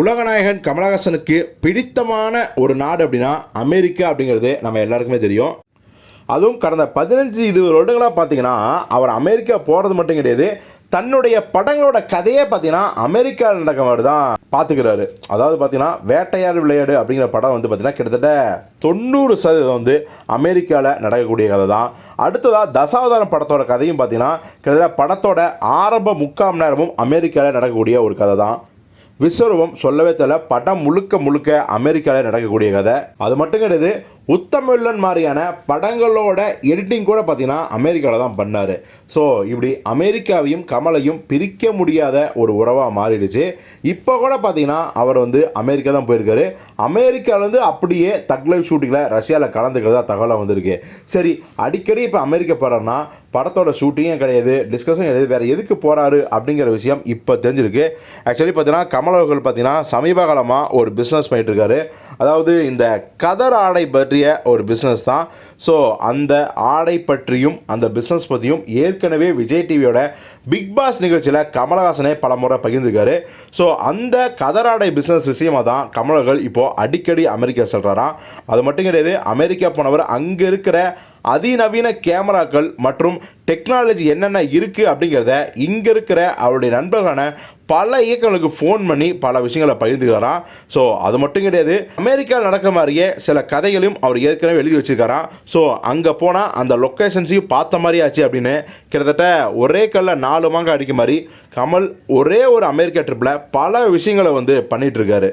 உலகநாயகன் கமலஹாசனுக்கு பிடித்தமான ஒரு நாடு அப்படின்னா அமெரிக்கா அப்படிங்கிறது நம்ம எல்லாருக்குமே தெரியும். அதுவும் கடந்த பதினஞ்சு இருபது வருடங்களாக பார்த்தீங்கன்னா அவர் அமெரிக்கா போகிறது மட்டும் கிடையாது தன்னுடைய படங்களோட கதையே பார்த்தீங்கன்னா அமெரிக்காவில் நடக்க மாதிரி தான் பார்த்துக்கிறாரு. அதாவது பார்த்தீங்கன்னா வேட்டையாடு விளையாடு அப்படிங்கிற படம் வந்து பார்த்தீங்கன்னா கிட்டத்தட்ட தொண்ணூறு சதவீதம் வந்து அமெரிக்காவில் நடக்கக்கூடிய கதை தான். அடுத்ததாக தசாவதாரம் படத்தோட கதையும் பார்த்தீங்கன்னா கிட்டத்தட்ட படத்தோட ஆரம்ப முக்கால் நேரமும் அமெரிக்காவில் நடக்கக்கூடிய ஒரு கதை தான். விஸ்வரூபம் சொல்லவே தெரியல. படம் முழுக்க முழுக்க அமெரிக்காவில் நடக்கக்கூடிய கதை. அது மட்டும் கிடையாது உத்தமில்லன் மாதிரியான படங்களோட எடிட்டிங் கூட பார்த்தீங்கன்னா அமெரிக்காவில் தான் பண்ணார். ஸோ இப்படி அமெரிக்காவையும் கமலையும் பிரிக்க முடியாத ஒரு உறவாக மாறிடுச்சு. இப்போ கூட பார்த்தீங்கன்னா அவர் வந்து அமெரிக்கா தான் போயிருக்காரு. அமெரிக்காவிலேருந்து அப்படியே தக்லைவ் ஷூட்டிங்கில் ரஷ்யாவில் கலந்துக்கிறதா தகவலாக வந்திருக்கு. சரி அடிக்கடி இப்போ அமெரிக்கா போகிறாருன்னா படத்தோட ஷூட்டிங்கும் கிடையாது டிஸ்கஷன் கிடையாது. வேறு எதுக்கு போகிறாரு அப்படிங்கிற விஷயம் இப்போ தெரிஞ்சிருக்கு. ஆக்சுவலி பார்த்தீங்கன்னா கமல் அவர்கள் பார்த்தீங்கன்னா சமீப காலமாக ஒரு பிஸ்னஸ் பண்ணிட்டு அதாவது இந்த கதர் ஆடை பற்றிய ஒரு பிஸ்னஸ் தான். ஸோ அந்த ஆடை பற்றியும் அந்த பிஸ்னஸ் பற்றியும் ஏற்கனவே விஜய் டிவியோட பிக் பாஸ் நிகழ்ச்சியில் கமலஹாசனே பல முறை பகிர்ந்துக்காரு ஸோ அந்த கதராடை பிஸ்னஸ் விஷயமாக தான் கமலர்கள் இப்போது அடிக்கடி அமெரிக்கா செல்கிறாராம் அது மட்டும் கிடையாது அமெரிக்கா போனவர் அங்கே இருக்கிற அதிநவீன கேமராக்கள் மற்றும் டெக்னாலஜி என்னென்ன இருக்குது அப்படிங்கிறத இங்கே இருக்கிற அவருடைய நண்பர்களான பல இயக்கங்களுக்கு ஃபோன் பண்ணி பல விஷயங்களை பகிர்ந்துக்கிறாராம். ஸோ அது மட்டும் கிடையாது அமெரிக்காவில் நடக்க மாதிரியே சில கதைகளையும் அவர் ஏற்கனவே எழுதி வச்சுருக்காராம். ஸோ அங்கே போனால் அந்த லொக்கேஷன்ஸையும் பார்த்த மாதிரி ஆச்சு அப்படின்னு கிட்டத்தட்ட ஒரே கல்ல நாலு மாங்க அடிக்க மாதிரி கமல் ஒரே ஒரு அமெரிக்கா ட்ரிப்பில் பல விஷயங்களை வந்து பண்ணிகிட்ருக்காரு